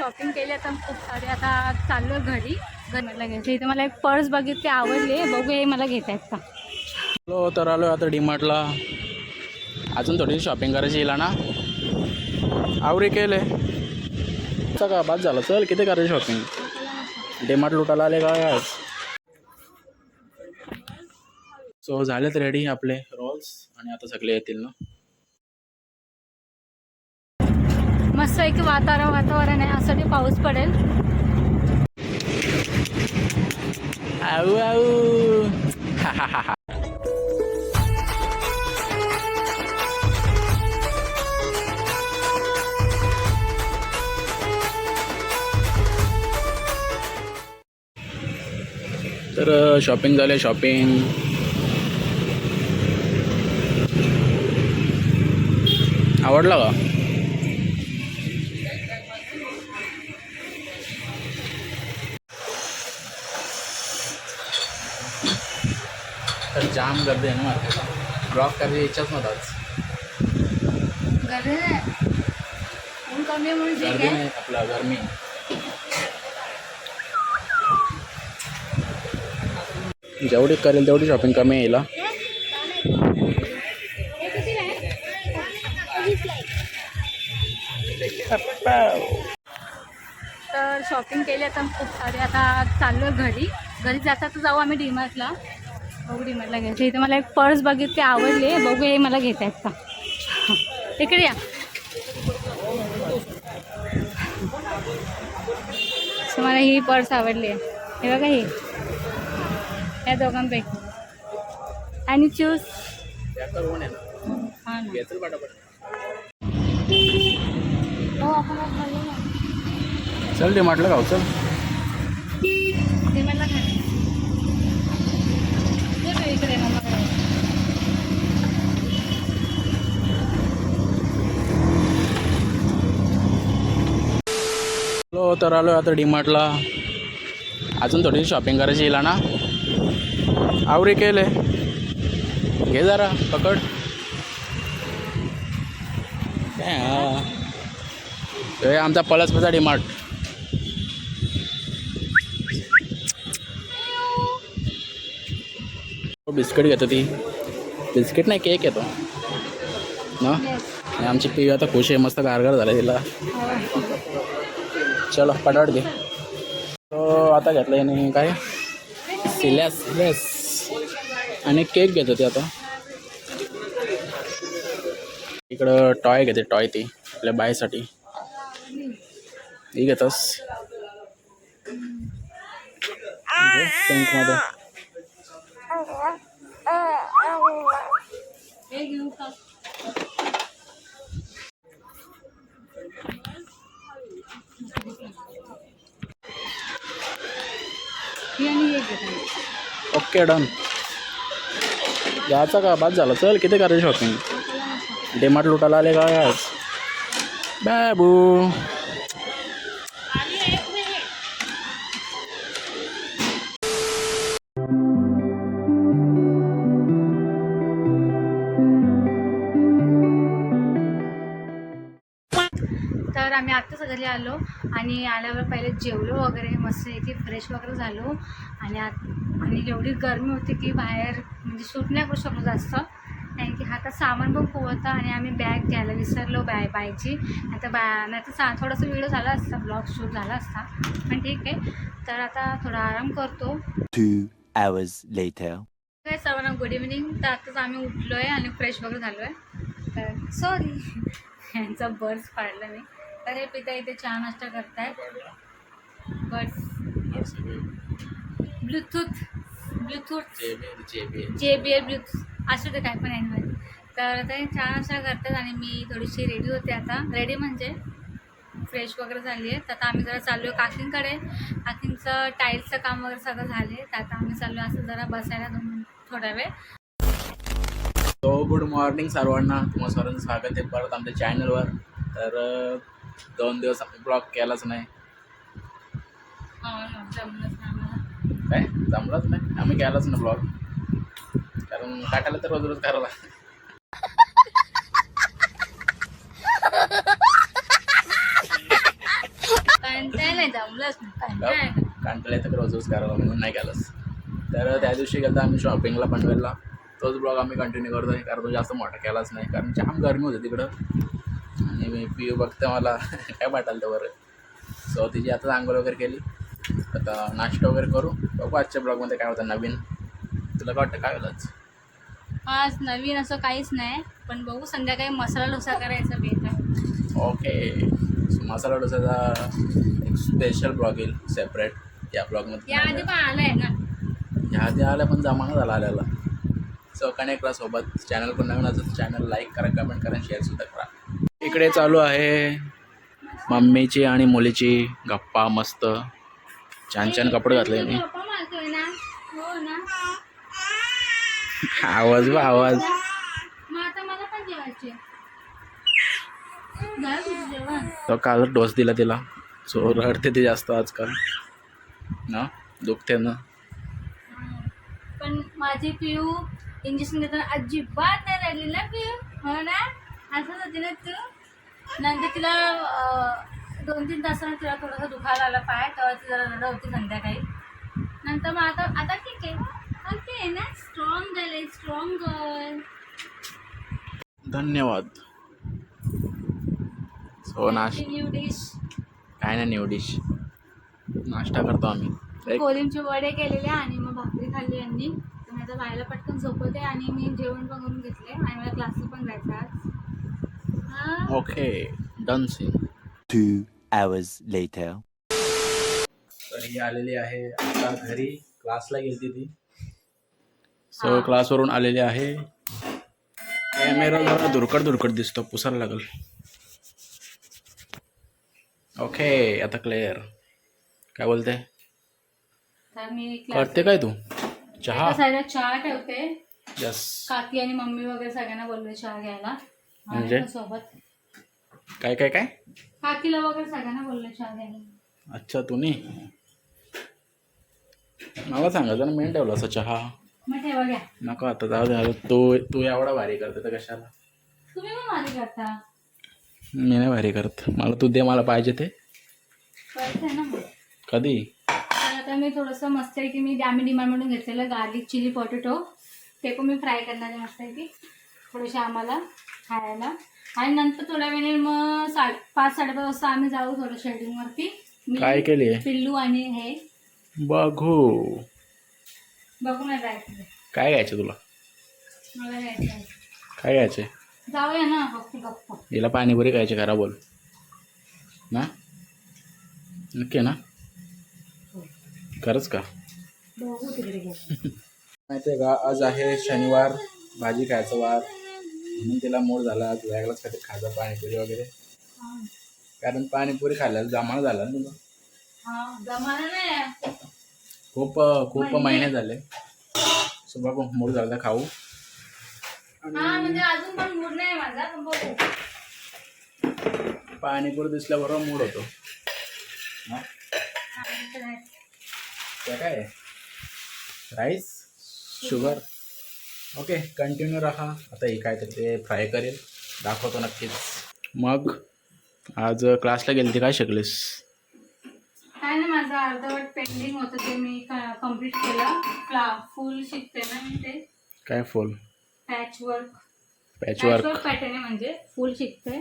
Shopping केली आता खूप सारी आता चाललो घरी. घरला घ्यायचं इथे मला एक पर्स बघितली आवडली. बघू हे मला घेत आहेत का? हॅलो तर आलो आता डीमार्टला. अजून थोडीशी शॉपिंग करायची येईल ना. आवरे केले. का बाद झालं? चल किती करायची शॉपिंग डीमार्ट लुटायला आले काय आज? सो झालेत रेडी आपले रोल्स आणि आता सगळे येतील ना. मस्त एक वातावरण वातावरण आहे. असं ते पाऊस पडेल. आऊ आऊ. हा हा हा तर शॉपिंग झाले शॉपिंग आवडला का? गर्दी आहे ना मार्केटला ब्लॉक करायची इच्छाच नव्हता आज. गर्दी नाही आपला गरमी. जेवढी करेल तेवढी शॉपिंग कमी येईल. तर शॉपिंग केली आता खूप सारी. आता चाललो घरी. घरी जाता तर जाऊ आम्ही डीमार्टला बघू डीमार्टला घ्यायचं. इथे मला एक पर्स बघितली आवडली. बघू हे मला घेत आहेत का? इकडे या. मला ही पर्स आवडली आहे. हे बघा ही. या दोघांपैकी. आणि चूज हां हो. चल ते म्हटलं गाव चल. ते मला खा ये तू इकडे मम्माकडे हॅलो तर आलो आता डीमार्टला. अजून थोडीशी शॉपिंग करायची येईल ना आवरे केले. घे जरा पकड. काय हा. हे आमचा पलसपचा डीमार्ट. बिस्किट घेतो ती. बिस्किट नाही केक येतो ना? आमची पिवी आता खुश आहे मस्त गारगार झालं तिला. चलो पटाट घे तो आता घेतलं याने काय? सिल्यास. सिल्यास आणि केक घेत होती आता. इकडं टॉय घेते टॉय ती आपल्या बायसाठी ती घेतस. पिंकमध्ये हे घेऊ का ही आणि एक घेतो ओके डन. घ्यायचा का? बाद झाला. चल किती करायची शॉपिंग डेमार्ट लुटायला आले काय आज बाबू. आलो आणि आल्यावर पहिले जेवलो वगैरे मस्त इथे फ्रेश वगैरे झालो. आणि आत आणि एवढी गरमी होती की बाहेर म्हणजे सूट नाही करू शकलो जास्त. कारण की हातात सामान पण खूप होतं आणि आम्ही बॅग घ्यायला विसरलो बॅ बायची आता बा नाही तर सा थोडासा व्हिडिओ झाला असता ब्लॉग शूट झाला असता. पण ठीक आहे. तर आता थोडा आराम करतो. Two hours later. काय सर्वांना गुड इव्हनिंग तर आत्ताच आम्ही उठलो आहे आणि फ्रेश वगैरे झालो आहे तर सॉरी यांचा बर्ड्स पाडला मी. तर हे पिता इथे चहा नाश्ता करतायत. But bluetooth. Bluetooth. J B L Bluetooth. असू दे काय पण आहे तर ते चहा नाश्ता करतात आणि मी थोडीशी रेडी होते आता. रेडी म्हणजे फ्रेश वगैरे झाली आहे. तर आता आम्ही जरा चाललो आहे काकींकडे. काकींचं टाईल्सचं काम वगैरे सगळं झाले तर आता आम्ही चाललो असं जरा बसायला दोन थोडा वेळ. तो गुड मॉर्निंग सर्वांना. तुम्हा सर्वांचं स्वागत आहे परत आमच्या चॅनलवर तर दोन दिवस आम्ही ब्लॉग केलाच नाही. हा, जमलंच नाही आम्हाला. काय? जमलंच नाही? आम्ही केलाच ना ब्लॉग. कारण काटायला तर रोज रोज करायला कंटाळा येतं रोज रोज करायला म्हणून नाही केलंस तर त्या दिवशी गेलं आम्ही शॉपिंगला पनवेलला. तोच ब्लॉग आम्ही कंटिन्यू करतो आहे कारण तो जास्त मोठा केलाच नाही. कारण जाम गरमी होती तिकडं. मी पिऊ बघते मला. काय वाटाल तर बरं? सो तिची आता आंघोळ वगैरे केली. आता नाश्ता वगैरे करू. बघू आजच्या ब्लॉगमध्ये काय होतं नवीन. तुला काय वाटतं? काय होईल आज? आज नवीन असं काहीच नाही पण बघू संध्याकाळी मसाला डोसा करायचा बेत आहे. ओके मसाला डोसाचा एक स्पेशल ब्लॉग येईल सेपरेट या ब्लॉगमध्ये या आधी पण आलाय ना. ह्या आधी आल्या पण जमाना झाला आल्याला. सो कनेक्ट करा सोबत. चॅनल पण नवीन असेल चॅनल लाईक करा कमेंट करा शेअर सुद्धा करा. इकडे चालू आहे. मम्मीची आणि मुलीची गप्पा मस्त. छान छान कपडे घातले मी. आवाज बा आवाज. तो काल डोस दिला तिला. सो रडते ते जास्त आजकाल. ना दुखते ना. पण माझी पिऊ इंजेक्शन देताना अजिबात नाही राहिली पिऊ हो ना? असंच होती ना तू नंतर तिला दोन तीन तासानं तिला थोडंसं दुखायला आलं पाय तेव्हा ती जरा रडत होती संध्याकाळी. नंतर मग आता आता ठीक आहे. ओके ना स्ट्रॉंग झाले स्ट्रॉंग गर्ल धन्यवाद. सो नाश न्यू डिश काय नाही न्यू डिश नाश्ता करतो आम्ही. कोलिमचे वडे केलेले आणि मग भाकरी खाल्ली यांनी. आता बायला पटकन झोपवते आणि मी जेवण पण करून घेतले आणि मला क्लासला पण जायचं आज okay done scene Two hours later. तर ही आलेली आहे आता घरी. क्लासला गेलती ती. सो क्लासवरून आलेली आहे. कॅमेरा जरा दुरकट दुरकट दिसतो पुसायला लागल. ओके आता क्लिअर काय बोलते? तर मी क्लास करते काय तू? चहा? चहा ठेवते. यस काकी आणि मम्मी वगैरे सगळ्यांना बोलले चहा घ्यायला. म्हणजे? सोबत काय काय काय? काकीला वगैरे सगळ्यांना बोलले चहा अच्छा तू नी मला सांगायचं ना मेन ठेवलं असं चहा. मग ठेवा घ्या. नको आता जाऊ दे आता तू तू एवढा भारी करते तर कशाला? तुम्ही पण माझी करता. मी नाही भारी करत. मला तू दे मला पाहिजे ते. ना मग. कधी? तर आता मी थोडंसं मस्त आहे की मी आम्ही डिमांडमधून घेतलेलं गार्लिक चिली पोटॅटो ते पण मी फ्राय करणार आहे मस्त आहे की थोडेसे आम्हाला. खायला. आणि नंतर थोड्या वेळाने मग साडे पाच साडेपाच वाजता आम्ही जाऊ थोडं शेडिंगवरती काय केली पिल्लू आणि हे. बघू. बघू ना जायचं काय घ्यायचं तुला? मला जायचं आहे. काय घ्यायचे जाऊया ना फक्त गप्पा हिला पाणीपुरी खायची खरा बोल. ना? नक्की ना? खरंच का? बघू तिकडे गेलं माहिती आहे का आज आहे शनिवार भाजी खायचा वार. म्हणून तिला मूड झाला आज वेगळाच काहीतरी खायचा पाणीपुरी वगैरे. कारण पाणीपुरी खायला जमाना झाला ना तुला? हा जमाना नाही. खूप खूप महिने. महिने झाले. सो बघू मूड झाला खाऊ. हा म्हणजे अजून पण मूड नाही माझा पण बघू. पाणीपुरी दिसल्याबरोबर मूड होतो. काय? राईस शुगर ओके कंटिन्यू राहा. आता हे काय तर ते फ्राय करेल. दाखवतो नक्कीच. मग आज क्लासला गेली ती काय शिकलीस? काय नाही माझं अर्धवट पेंडिंग होतं ते मी कंप्लीट केलं. क्ला फुल शिकते ना मी ते. काय full patch work patchwork patchwork pattern म्हणजे फुल शिकते.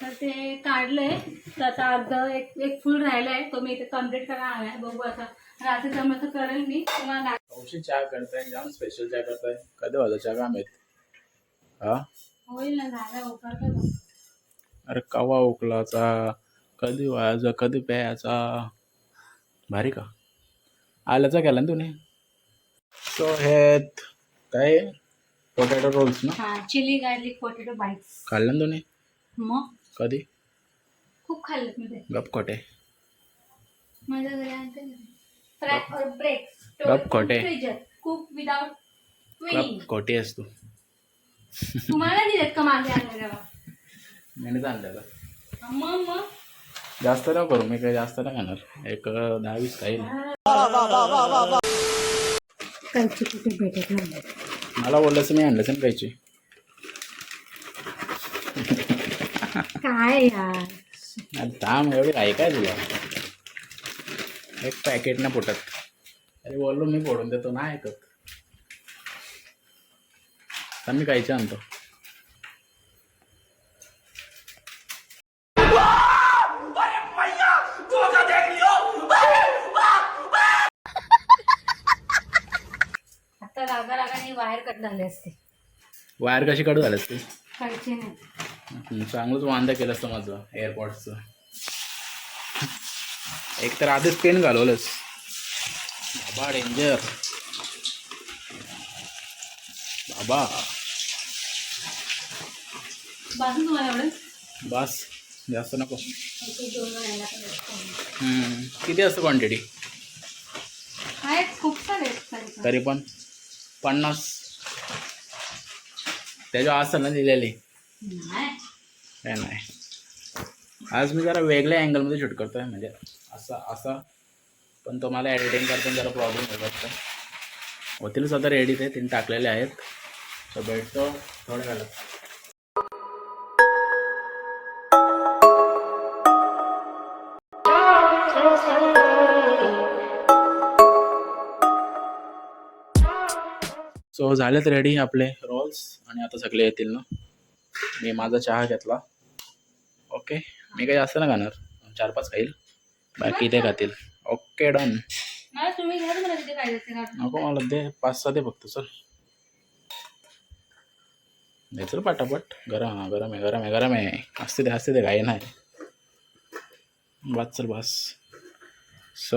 तर ते काढलंय. तर आता अर्ध एक एक फुल राहिलंय. तो मी इथे कंप्लीट करणार आहे बघू आता. रात्री जमलं तर करेल मी. तुम्हाला चहा करताय जाम स्पेशल चहा करताय कधी वाजा चहा काम आहेत हा? होईल ना झालं उकळतं बघ. अरे कवा उकलाचा कधी व्हायचा कधी प्यायचा? भारी का? आल्याचा केला ना तुम्ही सो हे काय? पोटॅटो रोल्स ना? हा चिली गार्लिक पोटॅटो बाईट्स खाल्लं ना तुम्ही मग? कधी? खूप खाल्लेत मी ते. माझ्या घरी आणते और ब्रेक खोटे. फ्रीजर कुक विदाउट गप खोटे आहेस तू तुम्हाला दिलेत का मागे आले तेव्हा मी आणलेलं मग मग? जास्त नाही करू मी काही जास्त नाही खाणार. एक अं, दहा वीस खाईल काहीची कुठे भेटत नाही? मला बोललंच मी आणलंच ना कायची काय यार? थांब एवढी आहे काय तुला? एक पॅकेट नाही फुटत अरे बोललो मी फोडून देतो नाही ऐकत. तर मी कायचे आणतो. आता रागा रागाने बाहेर कट झाले असते. वायर कशी काढू झाल्यास ते काढचे नाही. हम्म, चांगलंच वांदा केलं असतं माझं एअरपॉडचं एक तर आधीच पेन घालवलंस. बाबा डेंजर बाबा. बस जास्त नको. किती असतं क्वांटिटी खूप तरी पण. पन्नास. त्याच्यावर असं ना दिलेली नाही. काय नाही. आज मी जरा वेगळ्या अँगलमध्ये शूट करतो आहे म्हणजे असा असा. पण तो मला एडिटिंग करताना जरा प्रॉब्लेम होत असतो होतीलच आता रेडी ते तीन टाकलेले आहेत. सो भेटतो थोड्या वेळात. सो झालेत रेडी आपले रोल्स आणि आता सगळे येतील ना? मी माझा चहा घेतला. ओके मी काही जास्त ना खाणार. चार पाच खाईल. बाकी ते खातील. Okay done. ते. नको मला दे. पाच सहा दे फक्त चल. दे चल पटापट. गरम हा गरम आहे गरम आहे गरम आहे. असते दे असते दे घाई नाही. बस चल बस. सो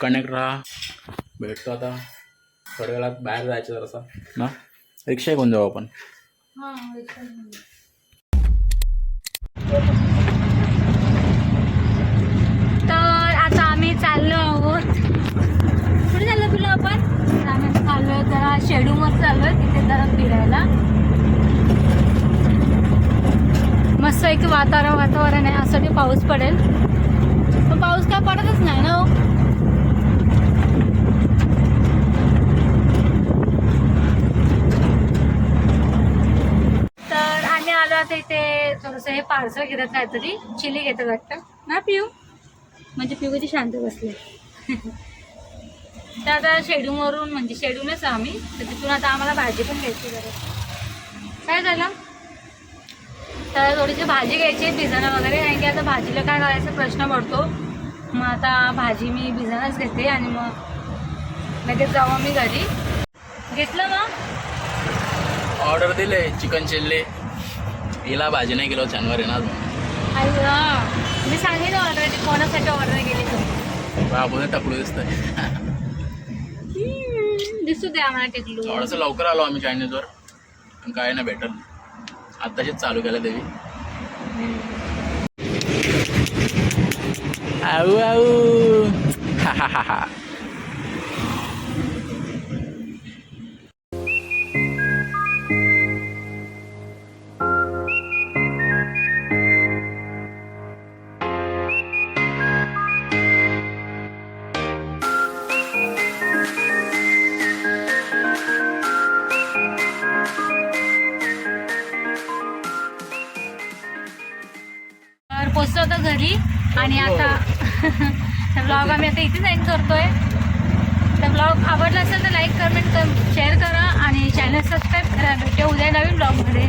कनेक्ट राहा. भेटतो आता. थोड्या वेळात बाहेर जायचं जरासा. ना? रिक्षा घेऊन जाऊ आपण हां रिक्षा घेऊन जा. तर आता आम्ही चाललो आहोत. कुठे चाललो तुला आपण? आम्ही चाललो जरा शेडूमवर चाललोय तिथे जरा फिरायला. मस्त एक वातावरण वातावरण आहे असं पाऊस पडेल. पण पाऊस काय पडतच नाही ना हो. तर आम्ही आलो आता इथे थोडंसं हे पार्सल घेतात काहीतरी. चिली घेतात वाटतं. ना पिऊ म्हणजे पिऊ किती शांत बसले. तर आता शेडूमवरून म्हणजे शेडूनच आम्ही. तर तिथून आता आम्हाला भाजी पण घ्यायची गरज काय झालं? तर थोडीशी भाजी घ्यायची भिजणं वगैरे. कारण की आता भाजीला काय करायचा प्रश्न पडतो. मग आता भाजी मी भिजणच घेते आणि मग लगेच जाऊ मी घरी. घेतलं मग? ऑर्डर दिले चिकन चिल्ली. हिला भाजी नाही किलो शनिवारी ना अरे मी सांगेन ऑर्डर कोणासाठी ऑर्डर केली बाबूने टकलू दिसतंय दिसू दे आम्हाला टेकलू. थोडंसं लवकर आलो आम्ही चायनीजवर पण काय नाही भेटल. आत्ताशीच चालू केलं देवी. आऊ आऊ. हा हा हा हा. घरी. आणि आता ब्लॉग आम्ही आता इथेच एंड करतोय. तर ब्लॉग आवडला असेल तर लाईक कमेंट कर शेअर करा आणि चॅनल सबस्क्राईब करा. भेटूया उद्या नवीन ब्लॉगमध्ये